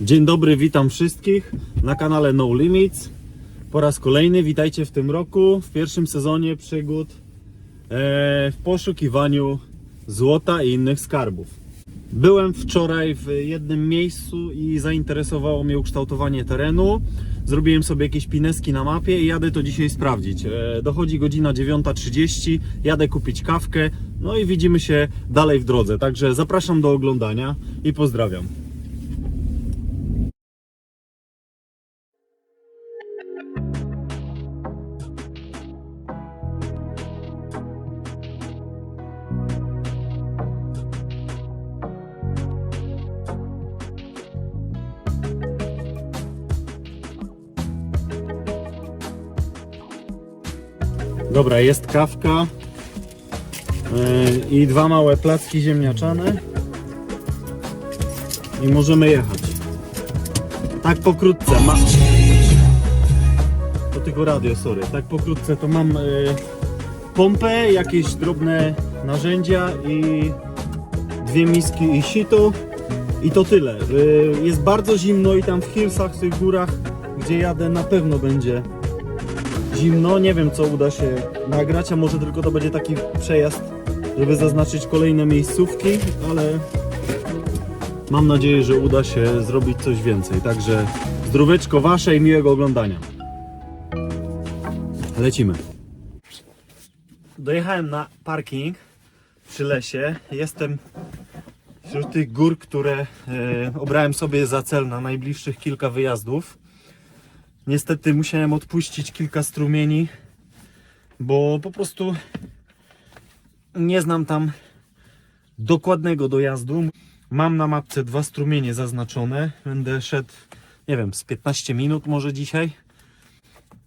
Dzień dobry, witam wszystkich na kanale No Limits. Po raz kolejny witajcie w tym roku, w pierwszym sezonie przygód e, w poszukiwaniu złota i innych skarbów. Byłem wczoraj w jednym miejscu i zainteresowało mnie ukształtowanie terenu. Zrobiłem sobie jakieś pineski na mapie i jadę to dzisiaj sprawdzić. E, Dochodzi godzina 9.30, jadę kupić kawkę, no i widzimy się dalej w drodze. Także zapraszam do oglądania i pozdrawiam. Dobra, jest kawka yy, i dwa małe placki ziemniaczane i możemy jechać. Tak pokrótce ma... To tylko radio, sorry. Tak pokrótce to mam yy, pompę, jakieś drobne narzędzia i dwie miski i sito i to tyle. Yy, jest bardzo zimno i tam w Hillsach, w tych górach, gdzie jadę na pewno będzie zimno. Nie wiem, co uda się nagrać, a może tylko to będzie taki przejazd, żeby zaznaczyć kolejne miejscówki, ale mam nadzieję, że uda się zrobić coś więcej. Także zdróweczko wasze i miłego oglądania. Lecimy. Dojechałem na parking przy lesie. Jestem wśród tych gór, które e, obrałem sobie za cel na najbliższych kilka wyjazdów. Niestety musiałem odpuścić kilka strumieni, bo po prostu nie znam tam dokładnego dojazdu. Mam na mapce dwa strumienie zaznaczone. Będę szedł, nie wiem, z 15 minut może dzisiaj.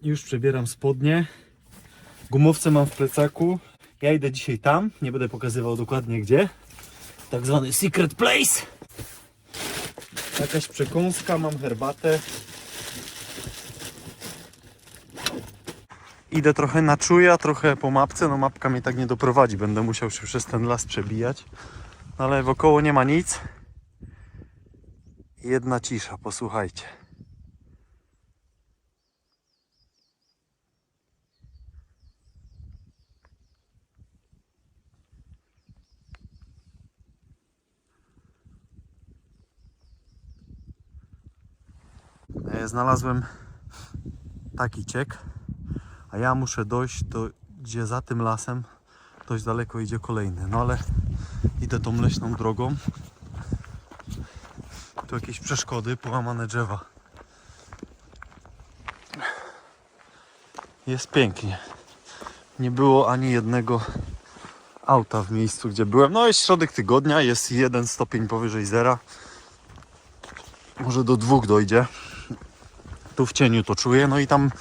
Już przebieram spodnie. Gumowce mam w plecaku. Ja idę dzisiaj tam, nie będę pokazywał dokładnie gdzie. Tak zwany secret place. Jakaś przekąska, mam herbatę. Idę trochę na czuja, trochę po mapce. No mapka mnie tak nie doprowadzi. Będę musiał się przez ten las przebijać. No, ale wokoło nie ma nic. Jedna cisza, posłuchajcie. E, Znalazłem taki ciek a ja muszę dojść do, gdzie za tym lasem dość daleko idzie kolejny. No ale idę tą leśną drogą. Tu jakieś przeszkody, połamane drzewa. Jest pięknie. Nie było ani jednego auta w miejscu, gdzie byłem. No jest środek tygodnia, jest jeden stopień powyżej zera. Może do dwóch dojdzie. Tu w cieniu to czuję. No i tam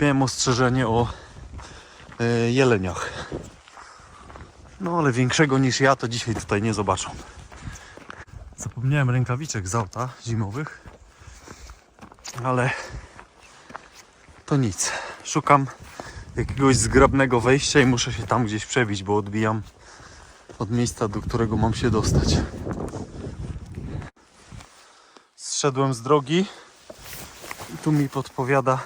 miałem ostrzeżenie o e, jeleniach. No ale większego niż ja to dzisiaj tutaj nie zobaczą. Zapomniałem rękawiczek z auta zimowych, ale to nic. Szukam jakiegoś zgrabnego wejścia i muszę się tam gdzieś przebić, bo odbijam od miejsca, do którego mam się dostać. Zszedłem z drogi i tu mi podpowiada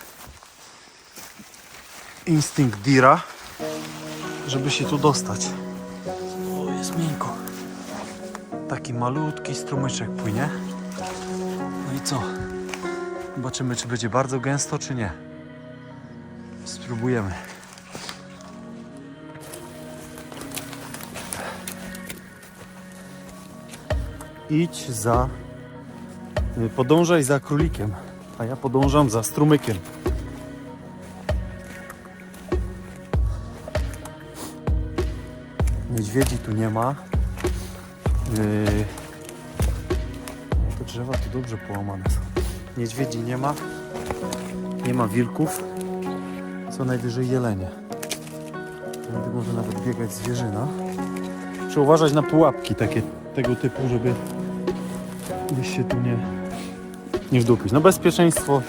instynkt Dira, żeby się tu dostać. O, jest miękko. Taki malutki strumyczek płynie. No i co? Zobaczymy, czy będzie bardzo gęsto, czy nie. Spróbujemy. Idź za. Podążaj za królikiem, a ja podążam za strumykiem. Niedźwiedzi tu nie ma. Yy... Te drzewa tu dobrze połamane są. Niedźwiedzi nie ma. Nie ma wilków. Co najwyżej jelenie. Tędy może nawet biegać zwierzyna. Trzeba uważać na pułapki takie, tego typu, żeby byś się tu nie, nie wdupić. No bezpieczeństwo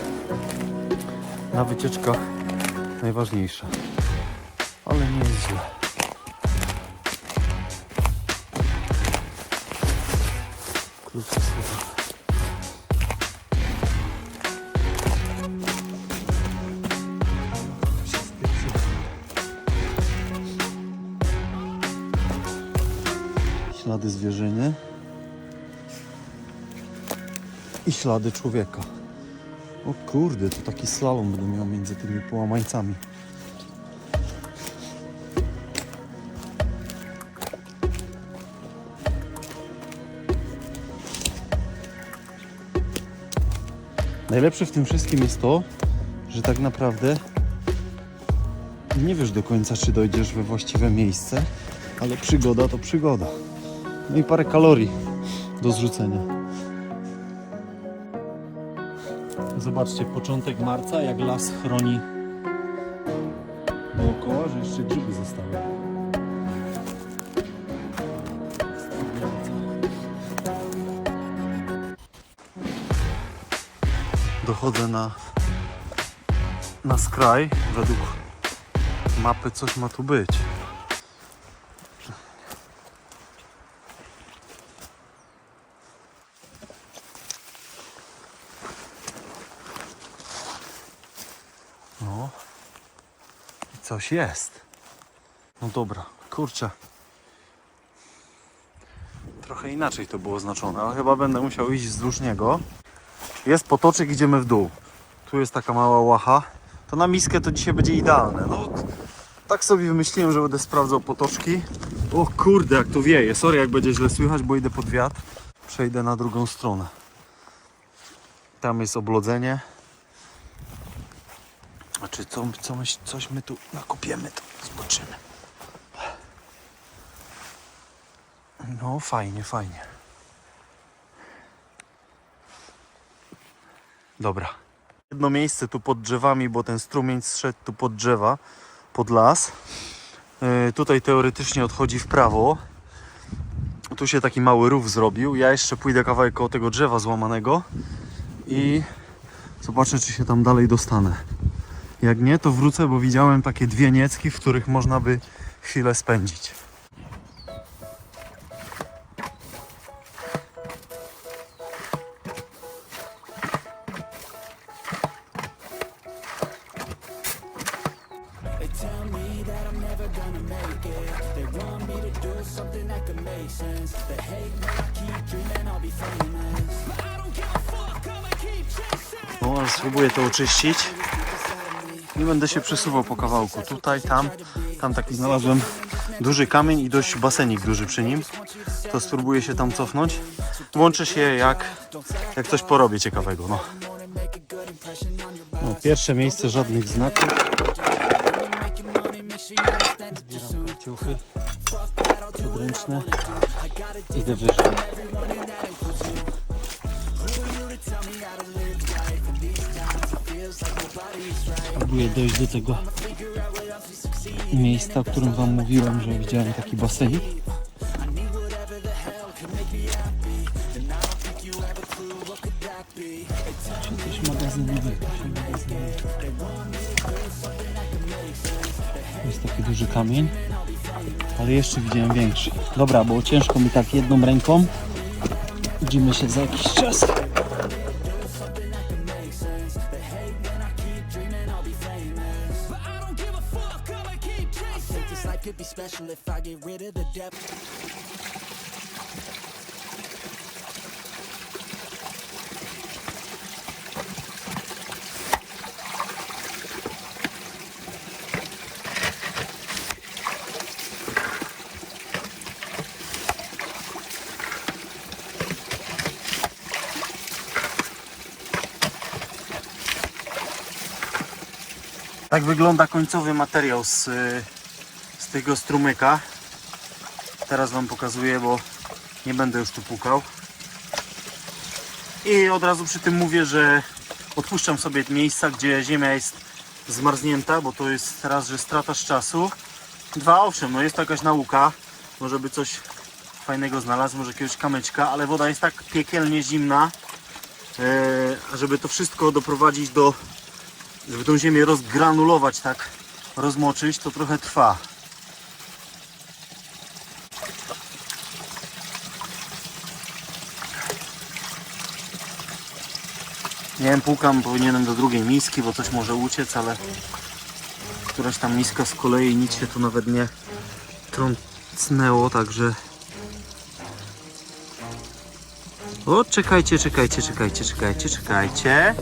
na wycieczkach najważniejsze. Ale nie jest źle. Ślady człowieka. O kurde, to taki slalom będę miał między tymi połamańcami. Najlepsze w tym wszystkim jest to, że tak naprawdę nie wiesz do końca, czy dojdziesz we właściwe miejsce, ale przygoda to przygoda. No i parę kalorii do zrzucenia. Zobaczcie, początek marca, jak las chroni dookoła, że jeszcze grzyby zostały. Dochodzę na, na skraj. Według mapy coś ma tu być. Coś jest. No dobra, kurczę. Trochę inaczej to było znaczone, ale chyba będę musiał iść wzdłuż niego. Jest potoczek, idziemy w dół. Tu jest taka mała łacha. To na miskę to dzisiaj będzie idealne. No, tak sobie wymyśliłem, że będę sprawdzał potoczki. O kurde, jak tu wieje. Sorry, jak będzie źle słychać, bo idę pod wiatr. Przejdę na drugą stronę. Tam jest oblodzenie. Znaczy, co, co my, coś my tu nakopiemy, to zobaczymy. No, fajnie, fajnie. Dobra. Jedno miejsce tu pod drzewami, bo ten strumień zszedł tu pod drzewa, pod las. Yy, tutaj teoretycznie odchodzi w prawo. Tu się taki mały rów zrobił. Ja jeszcze pójdę kawałek koło tego drzewa złamanego i zobaczę, czy się tam dalej dostanę. Jak nie, to wrócę, bo widziałem takie dwie niecki, w których można by chwilę spędzić. No, spróbuję to oczyścić. Nie będę się przesuwał po kawałku. Tutaj, tam, tam taki znalazłem duży kamień i dość basenik duży przy nim. To spróbuję się tam cofnąć. Włączę się jak, jak coś porobię ciekawego. No. no pierwsze miejsce, żadnych znaków. Zbieram ciuchy podręczne. Idę wyżej. Próbuję dojść do tego miejsca, o którym wam mówiłem, że widziałem taki basenik. Magazynowego. coś. Jest taki duży kamień, ale jeszcze widziałem większy. Dobra, bo ciężko mi tak jedną ręką. Widzimy się za jakiś czas. Could be special if I get rid of the depth. Tak wygląda końcowy materiał z, y, tego strumyka. Teraz Wam pokazuję, bo nie będę już tu pukał. I od razu przy tym mówię, że odpuszczam sobie miejsca, gdzie ziemia jest zmarznięta, bo to jest raz, że strata z czasu. Dwa, owszem, no jest to jakaś nauka. Może by coś fajnego znalazł, może jakiegoś kamyczka, ale woda jest tak piekielnie zimna, e, żeby to wszystko doprowadzić do żeby tą ziemię rozgranulować, tak rozmoczyć, to trochę trwa. Nie wiem, pukam, powinienem do drugiej miski, bo coś może uciec, ale któraś tam miska z kolei nic się tu nawet nie trącnęło, także O, czekajcie, czekajcie, czekajcie, czekajcie, czekajcie.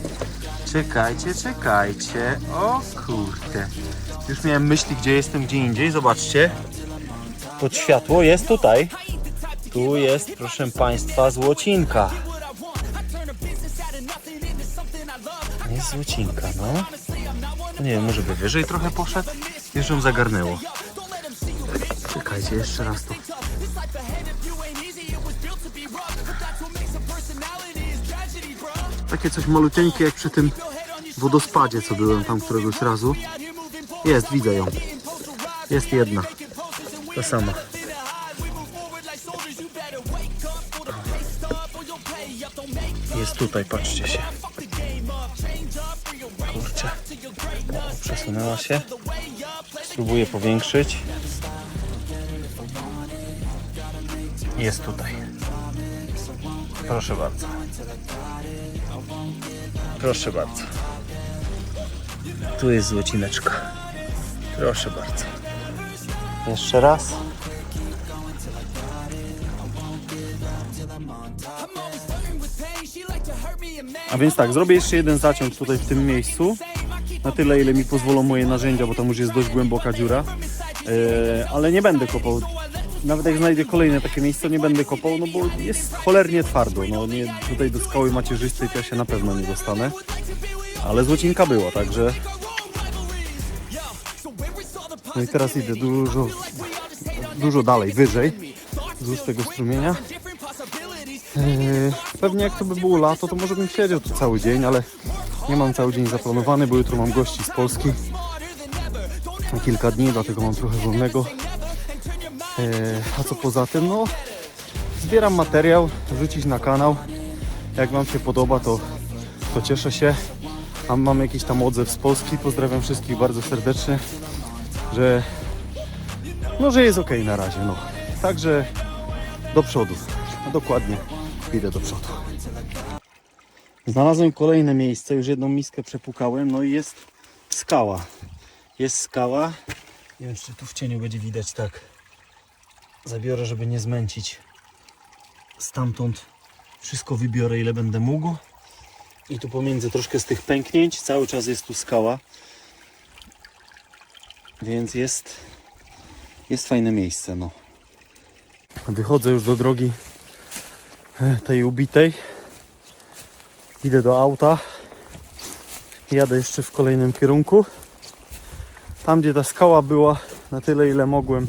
Czekajcie, czekajcie. O kurde. Już miałem myśli, gdzie jestem, gdzie indziej. Zobaczcie. Pod światło jest tutaj. Tu jest, proszę Państwa, złocinka. Złocinka, no. No Nie wiem, może by wyżej trochę poszedł? Już ją zagarnęło. Czekajcie, jeszcze raz tu. Takie coś maluteńkie jak przy tym wodospadzie, co byłem tam któregoś razu. Jest, widzę ją. Jest jedna. Ta sama. Jest tutaj, patrzcie się. Przesunęła się. Spróbuję powiększyć. Jest tutaj. Proszę bardzo. Proszę bardzo. Tu jest złocineczka. Proszę bardzo. Jeszcze raz. A więc tak, zrobię jeszcze jeden zaciąg tutaj w tym miejscu. Na tyle, ile mi pozwolą moje narzędzia, bo tam już jest dość głęboka dziura. E, ale nie będę kopał. Nawet jak znajdę kolejne takie miejsce, nie będę kopał, no bo jest cholernie twardo. No nie, tutaj do skały macierzystej to ja się na pewno nie dostanę. Ale złocinka była, także... No i teraz idę dużo, dużo dalej, wyżej, wzdłuż tego strumienia. Eee, Pewnie jak to by było lato, to może bym siedział tu cały dzień, ale nie mam cały dzień zaplanowany, bo jutro mam gości z Polski na kilka dni, dlatego mam trochę wolnego. Eee, A co poza tym, no zbieram materiał, wrzucić na kanał. Jak Wam się podoba, to, to cieszę się. A mam jakiś tam odzew z Polski. Pozdrawiam wszystkich bardzo serdecznie, że no, że jest ok na razie. No. Także do przodu. A dokładnie idę do przodu. Znalazłem kolejne miejsce, już jedną miskę przepukałem, no i jest skała. Jest skała. Nie wiem, czy tu w cieniu będzie widać tak. Zabiorę, żeby nie zmęcić. Stamtąd wszystko wybiorę, ile będę mógł. I tu pomiędzy troszkę z tych pęknięć, cały czas jest tu skała. Więc jest, jest fajne miejsce, no. Wychodzę już do drogi e, tej ubitej. Idę do auta. Jadę jeszcze w kolejnym kierunku. Tam, gdzie ta skała była, na tyle, ile mogłem.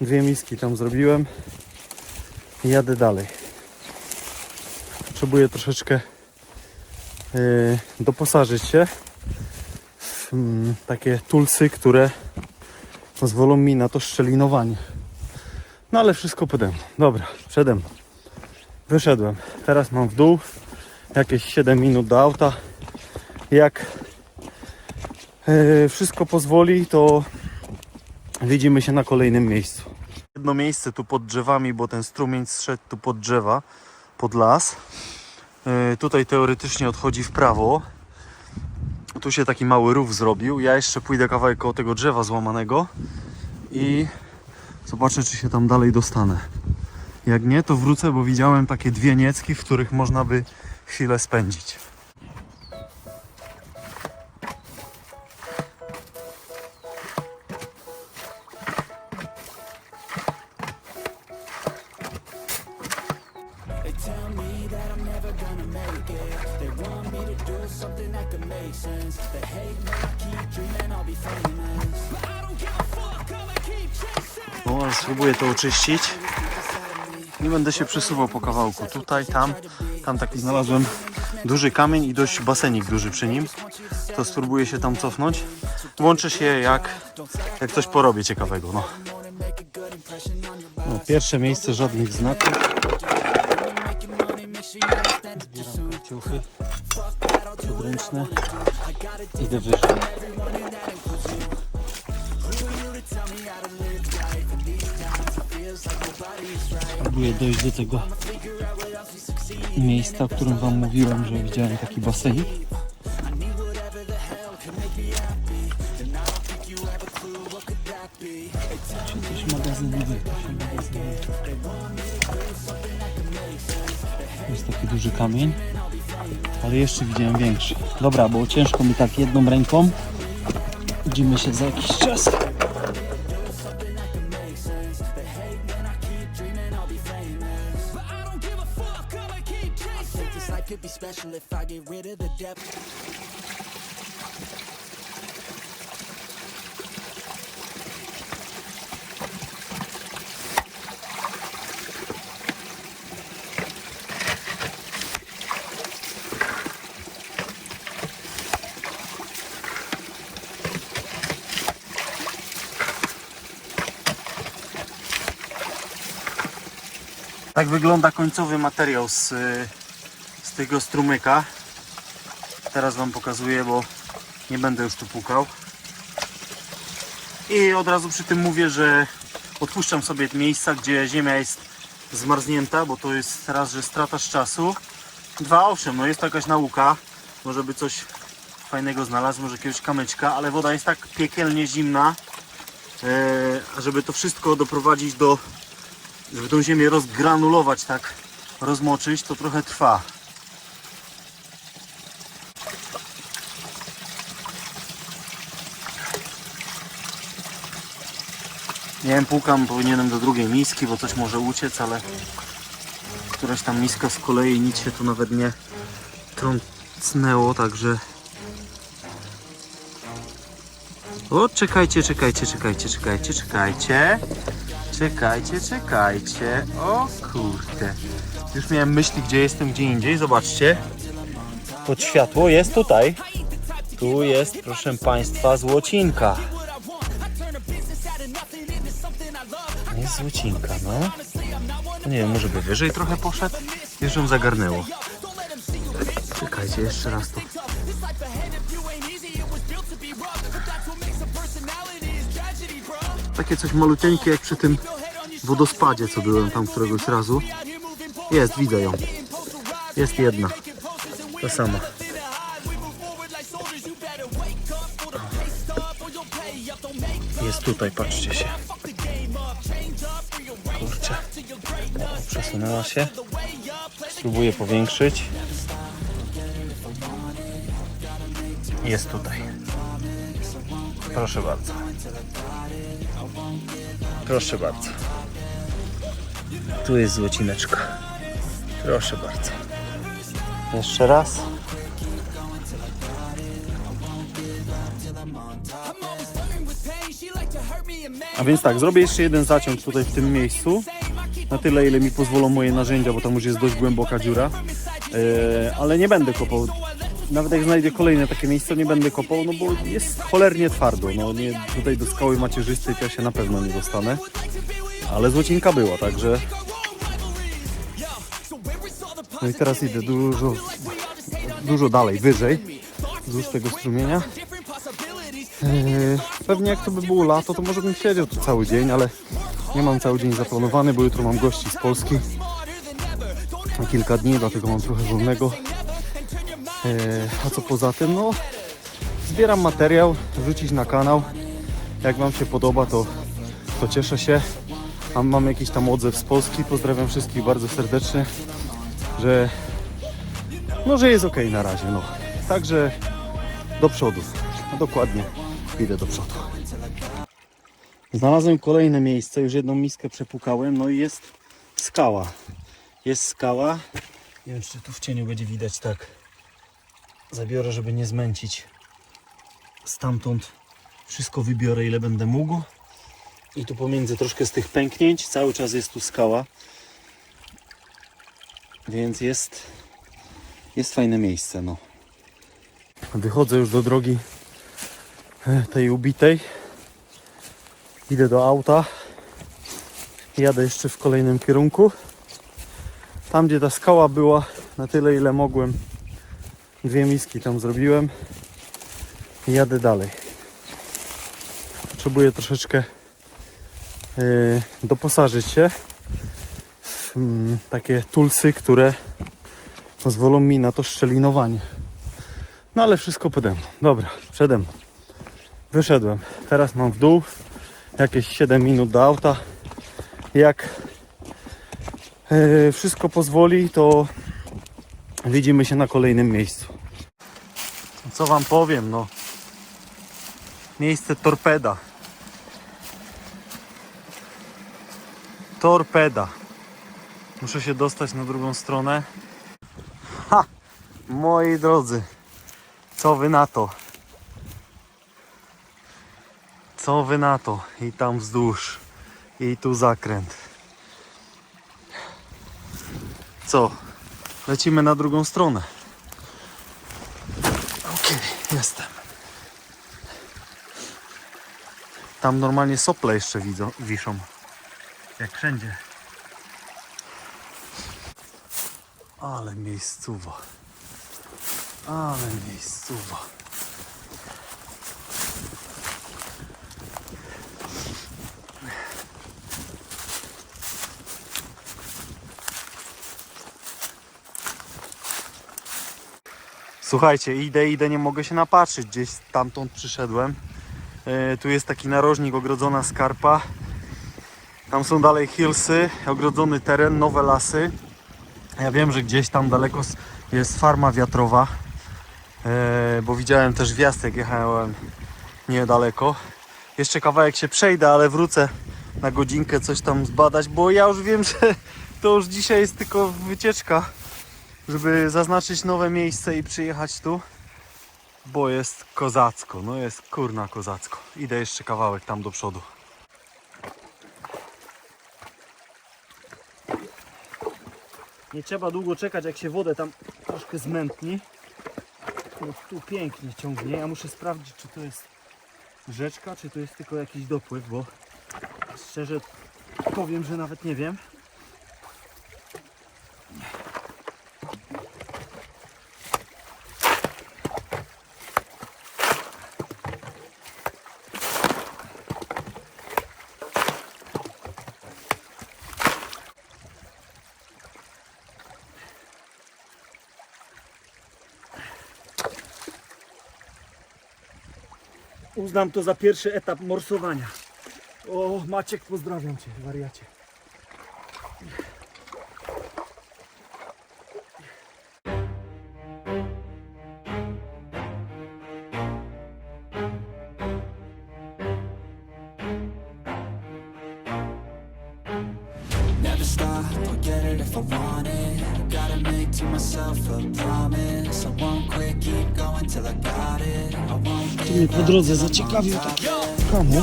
Dwie miski tam zrobiłem. Jadę dalej. Potrzebuję troszeczkę yy, doposażyć się w mm, takie tulsy, które pozwolą mi na to szczelinowanie. No ale wszystko pode mną. Dobra, przede mną. Wyszedłem. Teraz mam w dół jakieś 7 minut do auta. Jak e, wszystko pozwoli, to widzimy się na kolejnym miejscu. Jedno miejsce tu pod drzewami, bo ten strumień zszedł tu pod drzewa, pod las. E, tutaj teoretycznie odchodzi w prawo. Tu się taki mały rów zrobił. Ja jeszcze pójdę kawałek koło tego drzewa złamanego i zobaczę, czy się tam dalej dostanę. Jak nie, to wrócę, bo widziałem takie dwie niecki, w których można by chwilę spędzić. No, spróbuję to oczyścić. Nie będę się przesuwał po kawałku. Tutaj, tam, tam taki znalazłem duży kamień i dość basenik duży przy nim. To spróbuję się tam cofnąć. Łączę się jak, jak coś porobię ciekawego. No. no pierwsze miejsce żadnych znaków. Miejsca, o którym Wam mówiłem, że widziałem taki basenik. Czy coś magazynowy? Coś magazynowy. duży kamień. Ale jeszcze widziałem większy. Dobra, bo ciężko mi tak jedną ręką. Widzimy się za jakiś czas. Tak wygląda końcowy materiał z, y, z tego strumyka. Teraz Wam pokazuję, bo nie będę już tu pukał. I od razu przy tym mówię, że odpuszczam sobie miejsca, gdzie ziemia jest zmarznięta, bo to jest raz, że strata czasu. Dwa, owszem, no jest to jakaś nauka. Może by coś fajnego znalazł, może jakiegoś kamyczka, ale woda jest tak piekielnie zimna, e, żeby to wszystko doprowadzić do żeby tą ziemię rozgranulować, tak rozmoczyć, to trochę trwa. Nie wiem, pukam, powinienem do drugiej miski, bo coś może uciec, ale któraś tam miska z kolei nic się tu nawet nie trącnęło, także... O, czekajcie, czekajcie, czekajcie, czekajcie, czekajcie. Czekajcie, czekajcie. O kurde. Już miałem myśli, gdzie jestem, gdzie indziej. Zobaczcie. Pod światło jest tutaj. Tu jest, proszę Państwa, złocinka. Jest złocinka, no. Nie wiem, może by wyżej trochę poszedł? Już ją zagarnęło. Czekajcie, jeszcze raz tu. Takie coś maluteńkie jak przy tym wodospadzie, co byłem tam któregoś razu. Jest, widzę ją. Jest jedna. Ta sama. Jest tutaj, patrzcie się. Kurczę. Przesunęła się. Spróbuję powiększyć. Jest tutaj. Proszę bardzo. Proszę bardzo. Tu jest złocineczka. Proszę bardzo. Jeszcze raz. A więc tak, zrobię jeszcze jeden zaciąg tutaj w tym miejscu. Na tyle, ile mi pozwolą moje narzędzia, bo tam już jest dość głęboka dziura. E, ale nie będę kopał. Nawet jak znajdę kolejne takie miejsce, nie będę kopał, no bo jest cholernie twardo. No nie, tutaj do skały macierzystej ja się na pewno nie dostanę. Ale złocinka była, także... No i teraz idę dużo, dużo dalej, wyżej, wzdłuż tego strumienia. Eee, Pewnie jak to by było lato, to może bym siedział tu cały dzień, ale nie mam cały dzień zaplanowany, bo jutro mam gości z Polski na kilka dni, dlatego mam trochę wolnego. Eee, A co poza tym, no zbieram materiał, wrzucić na kanał. Jak Wam się podoba, to, to cieszę się. Mam, jakiś tam odzew z Polski. Pozdrawiam wszystkich bardzo serdecznie, że no, że jest ok na razie. No. Także do przodu. No, dokładnie idę do przodu. Znalazłem kolejne miejsce, już jedną miskę przepukałem, no i jest skała. Jest skała. Czy tu w cieniu będzie widać tak. Zabiorę, żeby nie zmęcić. Stamtąd wszystko wybiorę, ile będę mógł. I tu pomiędzy troszkę z tych pęknięć cały czas jest tu skała. Więc jest, jest fajne miejsce, no. Wychodzę już do drogi e, tej ubitej. Idę do auta. Jadę jeszcze w kolejnym kierunku. Tam, gdzie ta skała była, na tyle, ile mogłem. Dwie miski tam zrobiłem. I jadę dalej. Potrzebuję troszeczkę yy, doposażyć się w mm, takie tulsy, które pozwolą mi na to szczelinowanie. No ale wszystko pode mną. Dobra, przede mną. Wyszedłem. Teraz mam w dół jakieś 7 minut do auta. Jak yy, wszystko pozwoli, to widzimy się na kolejnym miejscu. Co wam powiem, no. Miejsce torpeda. Torpeda. Muszę się dostać na drugą stronę. Ha! Moi drodzy, co wy na to? Co wy na to? I tam wzdłuż. I tu zakręt. Co? Lecimy na drugą stronę. Okej, jestem. Tam normalnie sople jeszcze widzą, wiszą. Jak wszędzie. Ale miejscowa. Ale miejscowa. Słuchajcie, idę, idę, nie mogę się napatrzeć. Gdzieś stamtąd przyszedłem. E, tu jest taki narożnik, ogrodzona skarpa. Tam są dalej hillsy, ogrodzony teren, nowe lasy. Ja wiem, że gdzieś tam daleko jest farma wiatrowa, e, bo widziałem też wjazd, jak jechałem niedaleko. Jeszcze kawałek się przejdę, ale wrócę na godzinkę coś tam zbadać, bo ja już wiem, że to już dzisiaj jest tylko wycieczka, żeby zaznaczyć nowe miejsce i przyjechać tu, bo jest kozacko, no jest kurna kozacko. Idę jeszcze kawałek tam do przodu. Nie trzeba długo czekać, jak się wodę tam troszkę zmętni. To tu pięknie ciągnie. Ja muszę sprawdzić, czy to jest rzeczka, czy to jest tylko jakiś dopływ, bo szczerze powiem, że nawet nie wiem. Uznam to za pierwszy etap morsowania. O, Maciek, pozdrawiam Cię, wariacie. Get it if I want it. Gotta make to myself a promise. I won't quit, keep going till I got it. I won't Tu mnie po drodze zaciekawił taki kamer.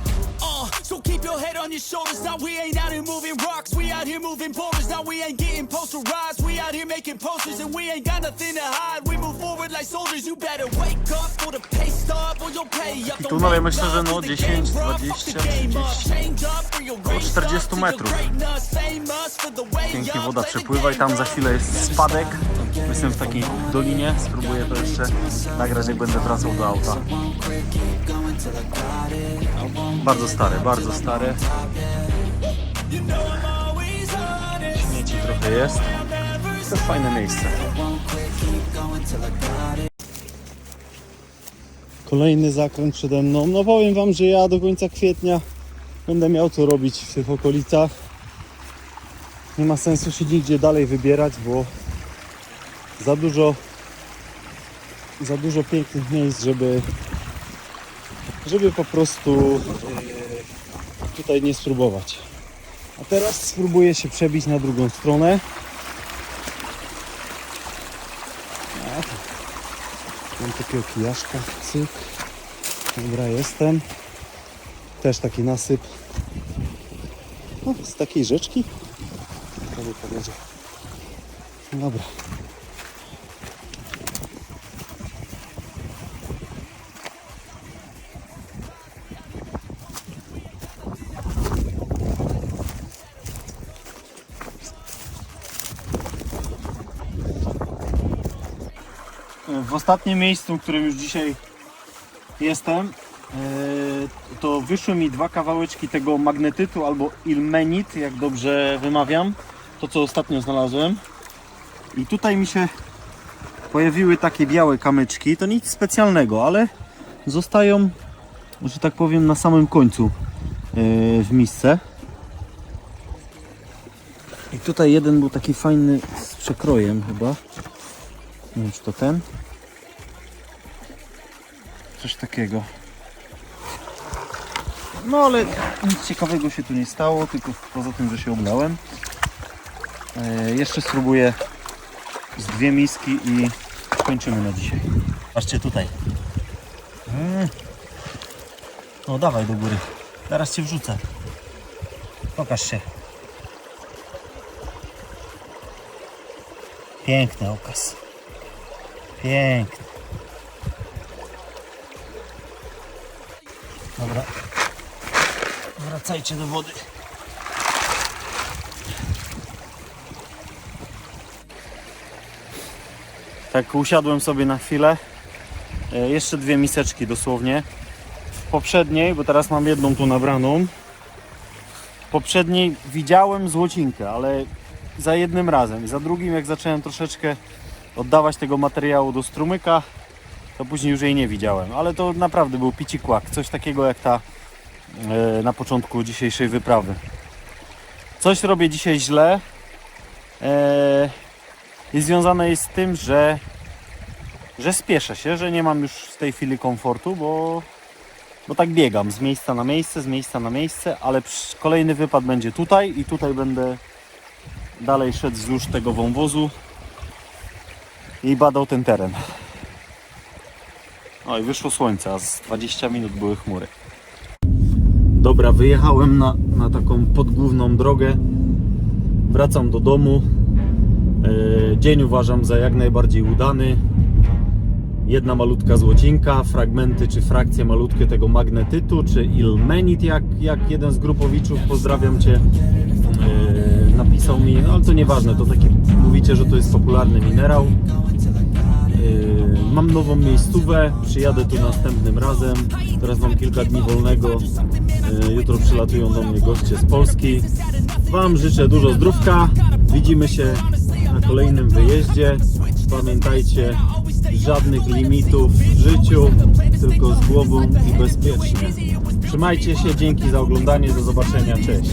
Uh, so keep your head on your shoulders. Now we ain't out here moving rocks. We out here moving boulders. Now we ain't getting posterized. We out here making posters and we ain't got nothing to hide. We move forward like soldiers. You better wake up for the pay or you'll pay up. tu dalej myślę, że no 10, 20, 30, około 40 metrów. Pięknie woda przepływa i tam za chwilę jest spadek. Jestem w takiej dolinie, spróbuję to jeszcze nagrać jak będę wracał do auta. Bardzo stare, bardzo stare. Śmieci trochę jest. To fajne miejsce. Kolejny zakręt przede mną. No powiem Wam, że ja do końca kwietnia będę miał co robić w tych okolicach. Nie ma sensu się nigdzie dalej wybierać, bo za dużo za dużo pięknych miejsc, żeby żeby po prostu e, tutaj nie spróbować. A teraz spróbuję się przebić na drugą stronę. Mam takiego kijaszka, cyk. Dobra, jestem. Też taki nasyp. Z takiej rzeczki. Dobra. W ostatnim miejscu, w którym już dzisiaj jestem, to wyszły mi dwa kawałeczki tego magnetytu albo ilmenit, jak dobrze wymawiam. To co ostatnio znalazłem. I tutaj mi się pojawiły takie białe kamyczki. To nic specjalnego, ale zostają, że tak powiem, na samym końcu yy, w misce. I tutaj jeden był taki fajny z przekrojem chyba. Nie wiem czy to ten. Coś takiego. No ale nic ciekawego się tu nie stało, tylko poza tym, że się oblałem. E, jeszcze spróbuję z dwie miski i kończymy na dzisiaj. Patrzcie tutaj. Mm. No dawaj do góry. Teraz cię wrzucę. Pokaż się. Piękny okaz. Piękny. Wracajcie do wody. Tak usiadłem sobie na chwilę. E, Jeszcze dwie miseczki dosłownie. W poprzedniej, bo teraz mam jedną tu nabraną. W poprzedniej widziałem złocinkę, ale za jednym razem. Za drugim, jak zacząłem troszeczkę oddawać tego materiału do strumyka, to później już jej nie widziałem. Ale to naprawdę był pici kłak. Coś takiego jak ta na początku dzisiejszej wyprawy. Coś robię dzisiaj źle. E, I związane jest z tym, że, że spieszę się, że nie mam już w tej chwili komfortu, bo, bo tak biegam z miejsca na miejsce, z miejsca na miejsce, ale kolejny wypad będzie tutaj i tutaj będę dalej szedł wzdłuż tego wąwozu i badał ten teren. O i wyszło słońce, a z 20 minut były chmury. Dobra, wyjechałem na, na taką podgłówną drogę. Wracam do domu. E, Dzień uważam za jak najbardziej udany. Jedna malutka złocinka, fragmenty czy frakcje malutkie tego magnetytu, czy ilmenit, jak, jak jeden z grupowiczów, pozdrawiam Cię, e, napisał mi, no ale to nieważne, to taki, mówicie, że to jest popularny minerał. Yy, Mam nową miejscówę, przyjadę tu następnym razem. Teraz mam kilka dni wolnego. Yy, Jutro przylatują do mnie goście z Polski. Wam życzę dużo zdrówka. Widzimy się na kolejnym wyjeździe. Pamiętajcie, żadnych limitów w życiu, tylko z głową i bezpiecznie. Trzymajcie się, dzięki za oglądanie, do zobaczenia, cześć.